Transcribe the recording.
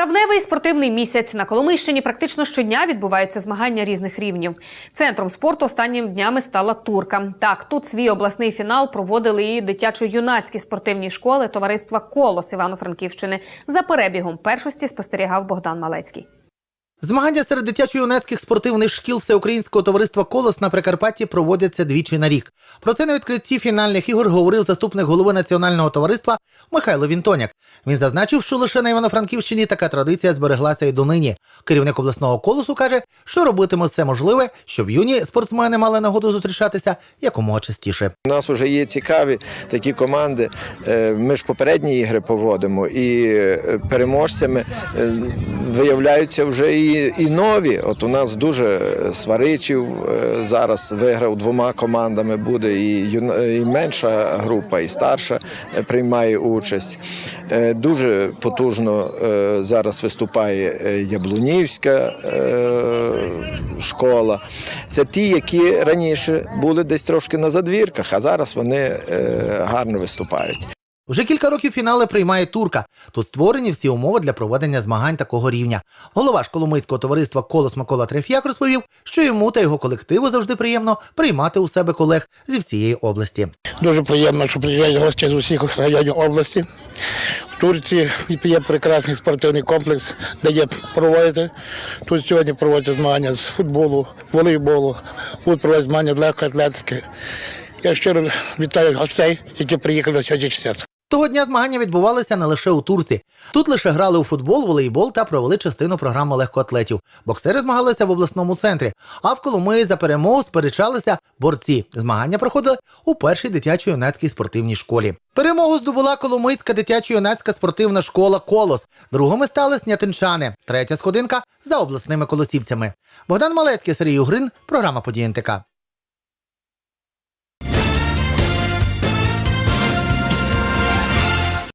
Травневий спортивний місяць на Коломийщині практично щодня відбуваються змагання різних рівнів. Центром спорту останніми днями стала турка. Так, тут свій обласний фінал проводили і дитячо-юнацькі спортивні школи товариства Колос Івано-Франківщини. За перебігом першості спостерігав Богдан Малецький. Змагання серед дитячо-юнацьких спортивних шкіл Всеукраїнського товариства Колос на Прикарпатті проводяться двічі на рік. Про це на відкритті фінальних ігор говорив заступник голови національного товариства Михайло Вінтоняк. Він зазначив, що лише на Івано-Франківщині така традиція збереглася і донині. Керівник обласного колосу каже, що робитиме все можливе, щоб юні спортсмени мали нагоду зустрічатися якомога частіше. У нас вже є цікаві такі команди. Е, Ми ж попередні ігри поводимо, і е, переможцями е, виявляються вже і, і нові. От у нас дуже сваричів зараз виграв двома командами. Буде і, юна- і менша група, і старша е, приймає участь. Е, Дуже потужно е, зараз виступає Яблунівська школа. Це ті, які раніше були десь трошки на задвірках, а зараз вони гарно виступають. Вже кілька років фінали приймає турка. Тут створені всі умови для проведення змагань такого рівня. Голова ж Коломийського товариства Колос Микола Треф'як розповів, що йому та його колективу завжди приємно приймати у себе колег зі всієї області. Дуже приємно, що приїжджають гості з усіх районів області. В Турції є прекрасний спортивний комплекс, де є проводити. Тут сьогодні проводяться змагання з футболу, волейболу, будуть проводити змагання легкої атлетики. Я щиро вітаю гостей, які приїхали на сьогоднішній час. Того дня змагання відбувалися не лише у Турці. Тут лише грали у футбол, волейбол та провели частину програми легкоатлетів. Боксери змагалися в обласному центрі. А в Коломиї за перемогу сперечалися борці. Змагання проходили у першій дитячо-юнацькій спортивній школі. Перемогу здобула Коломийська дитячо-юнацька спортивна школа Колос. Другими стали снятинчани. Третя сходинка за обласними колосівцями. Богдан Малецький, Сергій Угрин, програма «Події НТК».